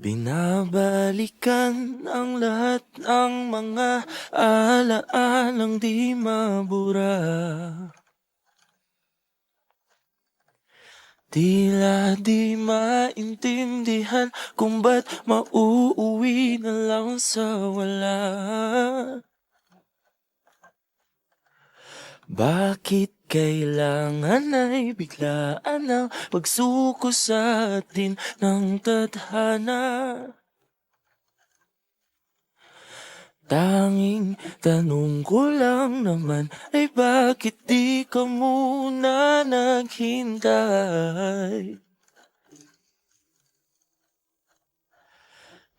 Binabalikan ang lahat ng mga alaalang di mabura. Tila di maintindihan kung ba't mauuwi na lang sa wala. Bakit kailangan ay biglaan ang pagsuko sa atin ng tadhana? Tanging tanong ko lang naman ay bakit di ka muna naghintay?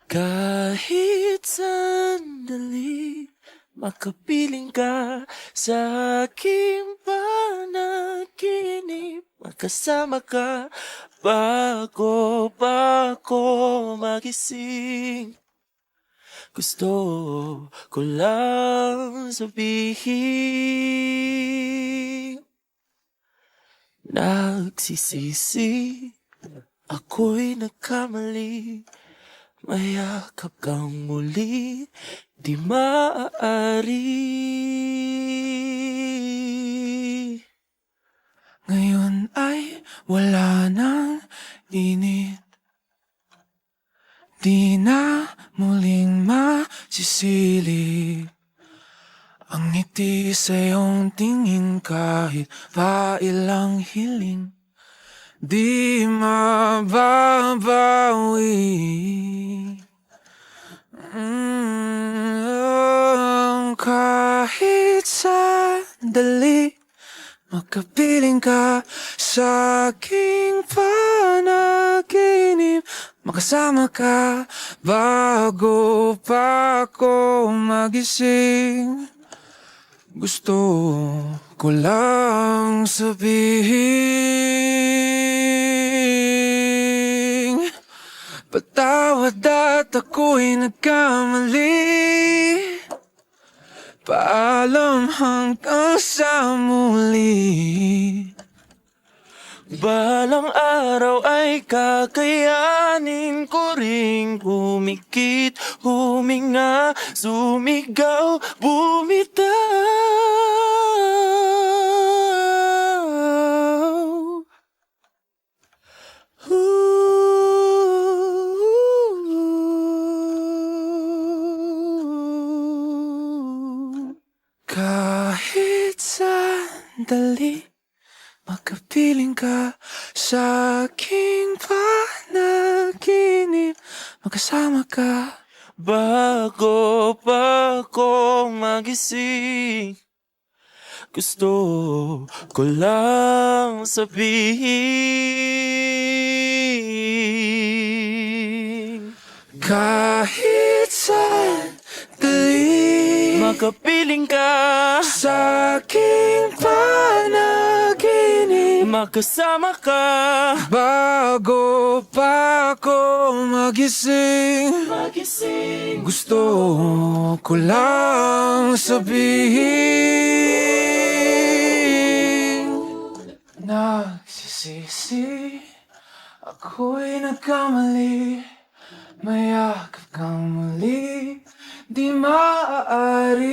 Kahit sandali Makapiling ka sa aking Magkasama ka bago pa magising. Gusto ko lang sabihin Nagsisisi Ako'y nagkamali. Mayakap kang muli Di maaari init. Di na muling masisilip Ang ngiti sa iyong tingin kahit pa ilang hiling. Di mababawi. Mm, Kahit sandali Makapiling ka sa aking panaginip Makasama ka bago pa ako magising. Gusto ko lang sabihin Patawad at ako'y nagkamali. Paalam hanggang sa muli Balang araw ay kakayanin ko ring humikit, huminga, sumigaw, bumitaw. Ooh. Kahit sandali Makapiling ka sa aking panaginip. Magkasama ka. Bago pa ako magising Gusto ko lang sabihin. Kahit sandali Makapiling ka. Sa aking panaginip Makasama ka. Bago pa ako magising Magising. Gusto ko lang sabihin. Nagsisisi Ako'y nagkamali Mayakap kang muli Di maaari